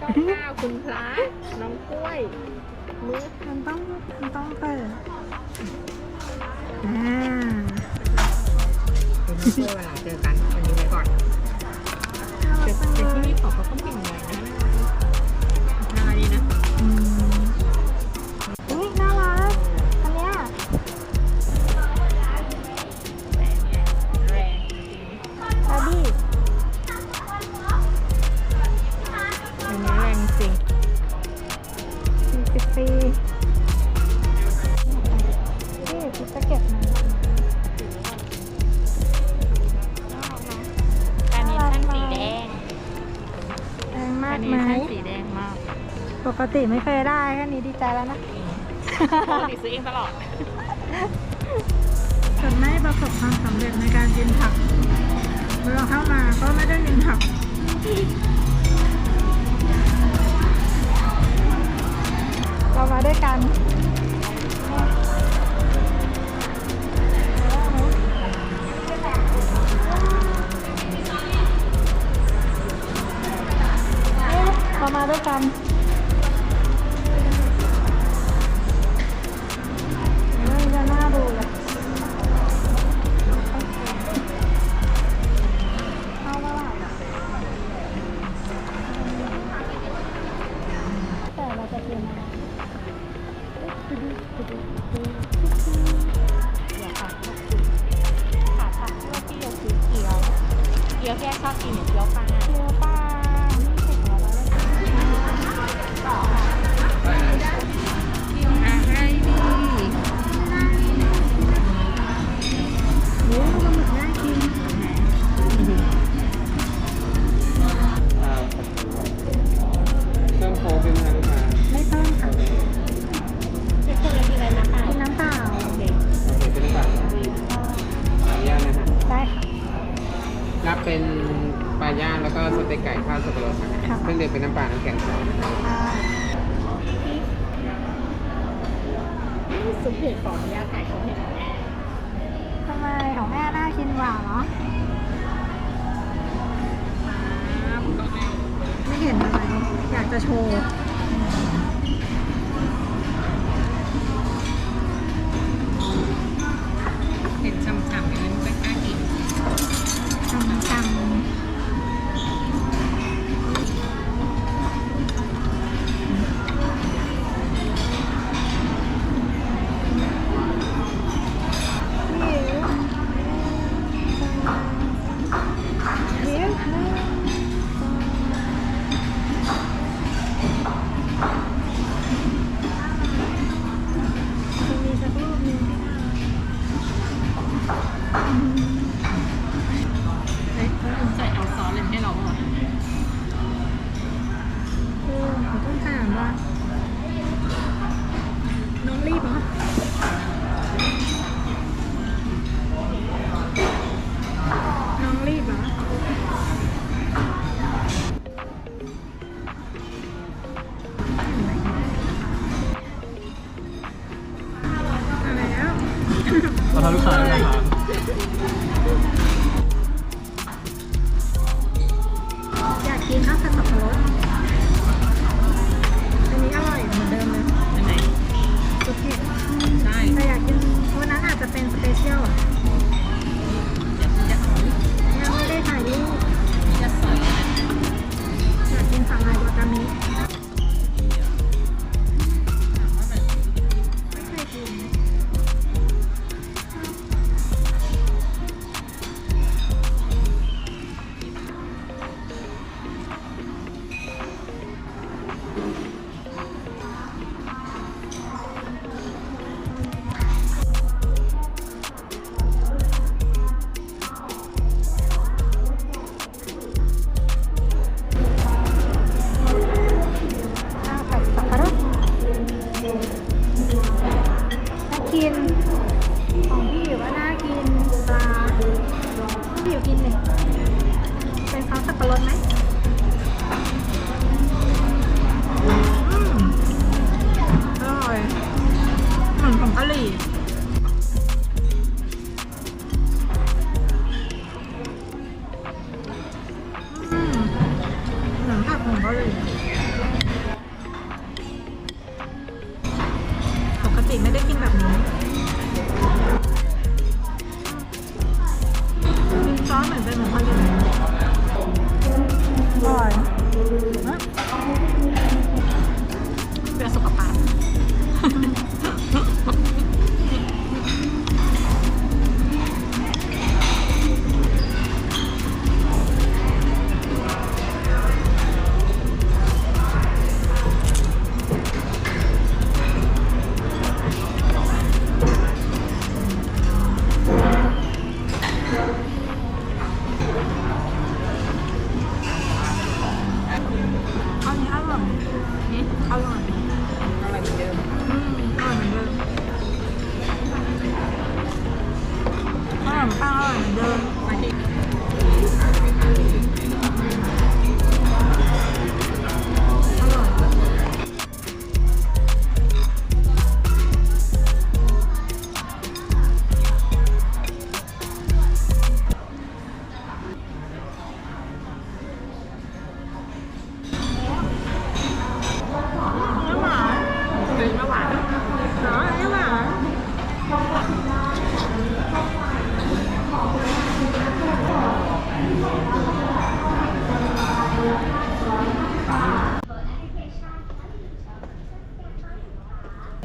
ก้าวาคุณพระน้องกล้วยมือมันต้องมันต้องเปิดอ่าเป็นช่วงเวลาเจอกันวันนี้ไว้ก่อนแต่ที่นี่ขอเขาก็ปลี่ยน่อยนะ ปกติไม่เคยได้แค่นี้ดีใจแล้วนะปกติซื้อเองตลอดจนไม่ประสบความสำเร็จในการกินผักเมื่อเข้ามาก็ไม่ได้กินผัก ซุปเผ็ดของยาขายของเผ็ดของแม่ทำไมของแม่น่ากินกว่าเนาะไม่เห็นอะไรอยากจะโชว์ Okay, not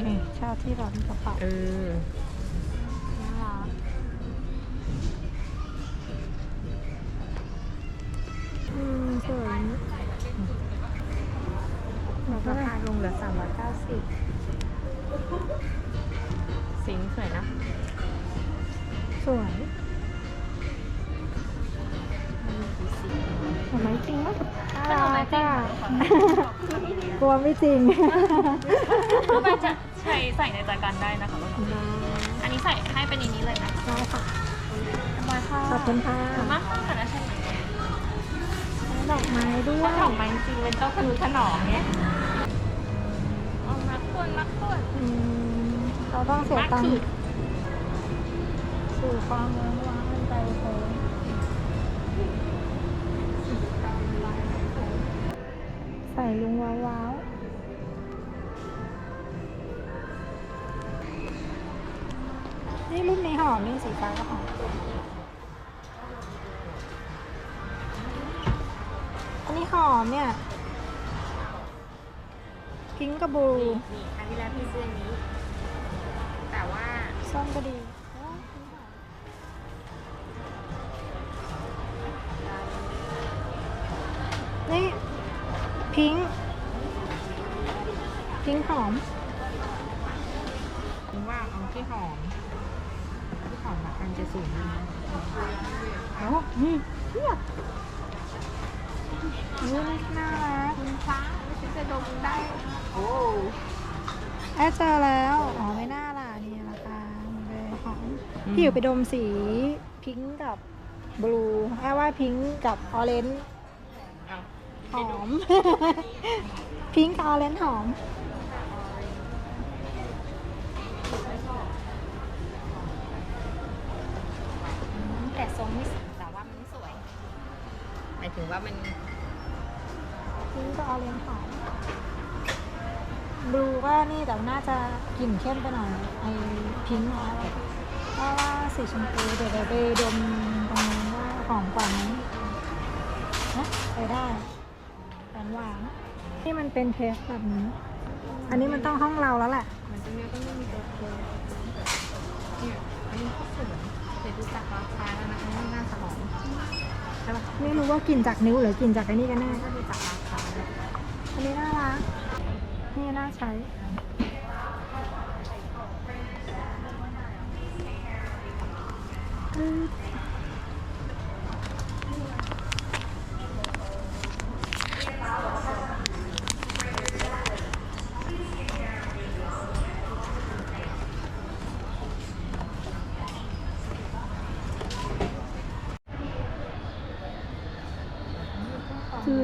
นี่ชาที่เราที่กระเป๋าเออน่ารักอืมสวยราคาลงเหลือสามร้อยเก้าสิบสีนี้สวยนะ สวยทำไมจริงมั้ยน่า รักอะกลัวไม่จริงคือมันจะใช้ใส่ในจานกันได้นะคะลูกอันนี้ใส่ให้เป็นอันนี้เลยนะได้ค่ะมาค่ะขอบคุณค่ะมาค่ะแต่ละใช่ไหมดอกไม้ด้วยถ้าดอกไม้จริงๆเป็นเจ้าคือขนอมเนี่ยเอามักควรมักควรอืมเราต้องเสียตังค์สู่ความเมืองว้างใจโค้ง อมนี่สีฟ้าก็หอมอันนี้หอมเนี่ยพิงกระบู นี่ครั้งที่แล้วพี่ซื้ออันนี้ แต่ว่า ส้มก็ดี นี่ พิงค์พิงค์หอม ว่าเอาที่หอม ที่หอมราคาจะสูงนะเอานี่เทียบนี่น่ารักคุณฟ้าฉันจะดมได้ โอ้แอบเจอแล้ว อ๋อ ไม่น่าล่ะ นี่ราคามันเลยหอมพี่อยู่ไปดมสีพิงค์กับบลูแอบว่าพิงค์กับออเรนจ์เอาหอมพิงค์กับออเรนจ์หอม แต่ทรงไม่สวยแต่ว่ามันสวยหมายถึงว่ามันพิงค์กับออเรนจ์หอมบลูก็นี่แต่น่าจะกลิ่นเข้มไปหน่อยไอพิงค์นะเพราะว่าสีชมพูเดี๋ยวไปดมตรงนู้ว่าหอมกว่าไหมนะใช้ได้หวานหวานๆที่มันเป็นเทสแบบนี้ อันนี้มันต้องห้องเราแล้วแหละมันจะเนี่ยต้องไม่มีตัวโค้งเนี่ยอันนี้ก็สวย ยวดูจากราคาแล้วนะอันนี้น่าจะหอมใช่ปะไม่รู้ว่ากลิ่นจากนิ้วหรือกลิ่นจากไอ้นี่กันแน่ถ้าดูจากราคาแล้วอันนี้น่ารักนี่น่าใช้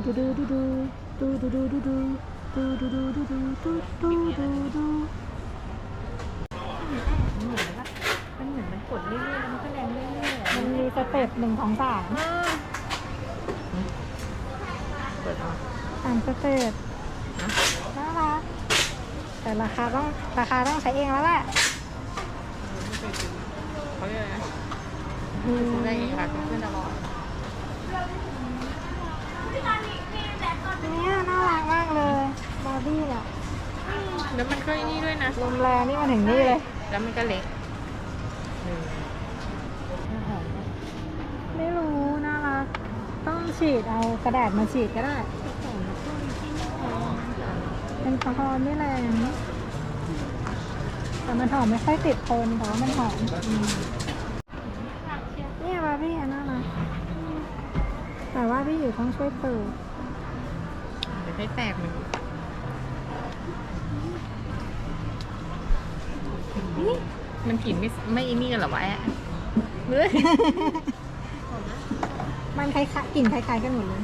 ดูดูดูดูดูดูดูดูดูดูดูดูดูดูดูดูดูดูมันเหมือนมันกดเรื่อยๆมันก็แรงเรื่อยๆมันมีสเต็ปหนึ่งของสามเปิดออกสามสเต็ปน่ารักแต่ราคาต้องราคาต้องใช้เองแล้วแหละเขาเรียกอะไรนะได้เองค่ะเพื่อนตลอด เนี่ยน่ารักมากเลยบอดี้เนี่ยแล้วมันก็ไอ้นี่ด้วยนะ ลมแรงนี่มาถึงนี่เลยแล้วมันก็เล็กเออไม่รู้น่ารักต้องฉีดเอากระดาษมาฉีดก็ได้เป็นคอไม่แรงแต่มันหอมไม่ค่อยติดทนแต่ว่ามันหอมเนี่ยบาร์บี้อันน่ารักแต่ว่าพี่อยู่ต้องช่วยเปิดเดี๋ ยวให้แตกมันมันกลิ่นไม่ไม่ไอ้นี่กันเหรอวะแอะเฮ้ยมันคล้ายๆกลิ่นคล้ายๆกันหมดเลย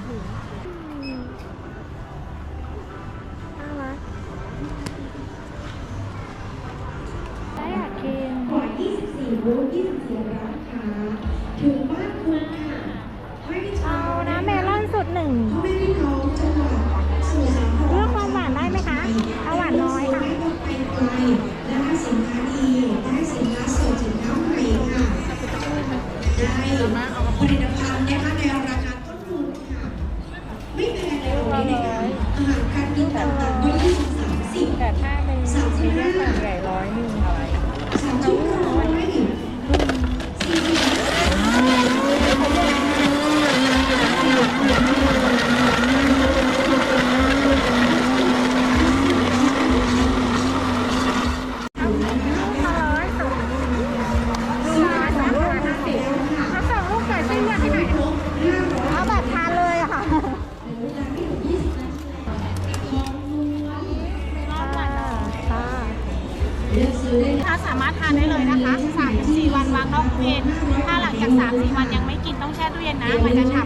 างเข้าตู้เย็นถ้าหลังจาก3-4วันยังไม่กินต้องแช่ตู้เย็นนะ มันจะฉ่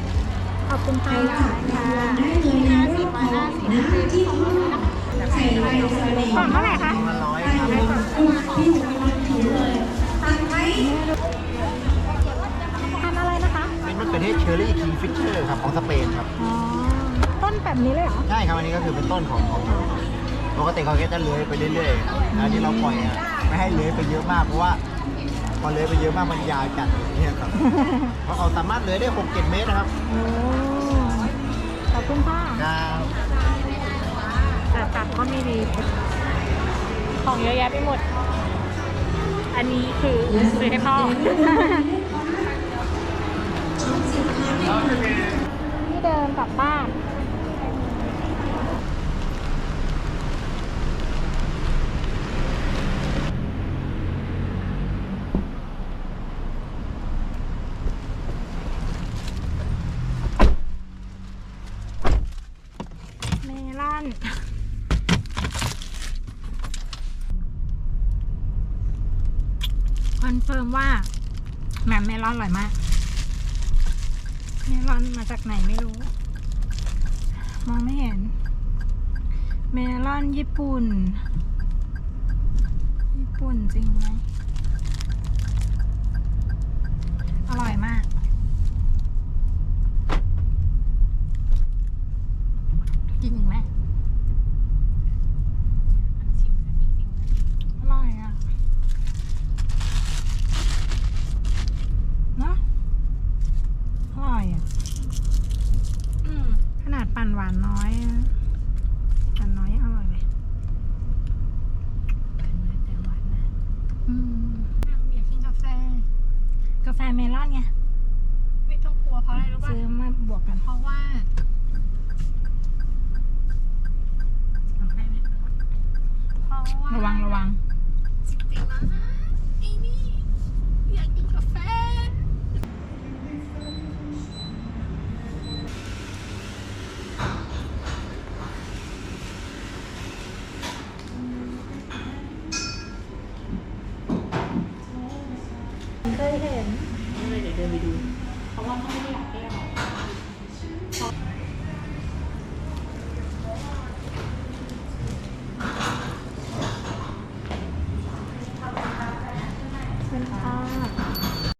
ำขอบคุณค่ะค่ะได้เลยนะรอบของนะที่เขาใส่ใบสะระเดกล่องเท่าไหร่คะใส่ใบก่อนพี่หนูกำลังถือเลยตัดไว้ทานอะไรนะคะ เป็นมะเขือเทศเชอร์รี่คิงฟิชเชอร์ครับของสเปนครับ อ๋อ ต้นแบบนี้เลยเหรอ ใช่ครับอันนี้ก็คือเป็นต้นของของปกติเขาก็จะเลื้อยไปเรื่อยๆครับแล้วที่เราปล่อยอะไม่ให้เลื้อยไปเยอะมากเพราะว่า พอเลื้อยไปเยอะมากมันยาวจัดอย่างเนี่ยครับ เพราะเขาสามารถเลื้อยได้6 7เมตรนะครับโอ้ขอบคุณค่ะครับแต่ตับก็ไม่ดี ของเยอะแยะไปหมด อันนี้คือซื้อให้พ่อ ที่เดินกลับบ้าน เมลอน คอนเฟิร์ม ว่าแหม่มเมลอนอร่อยมากเมลอนมาจากไหนไม่รู้ มองไม่เห็น เมลอนญี่ปุ่น ญี่ปุ่นจริงไหมอร่อยมากนอีกไหมอร่อยอะ เนอะอร่อยอะ อืม ขนาดปั่น หวานน้อยอะปั่นน้อยยังอร่อยเลยแต่หวานนะอืมอยากกินกาแฟ กาแฟเมลอนไง ไม่ต้องกลัวเพราะอะไรรู้ป่ะซื้อมาบวกกัน เพราะว่าเอาให้ไหมเพราะว่า ระวังระวัง จริงๆแล้วนะไอ้นี่อยากกินกาแฟ เห็นไม่เดี๋ยเดินไปดู เพราะว่าเขาไม่ได้อยาก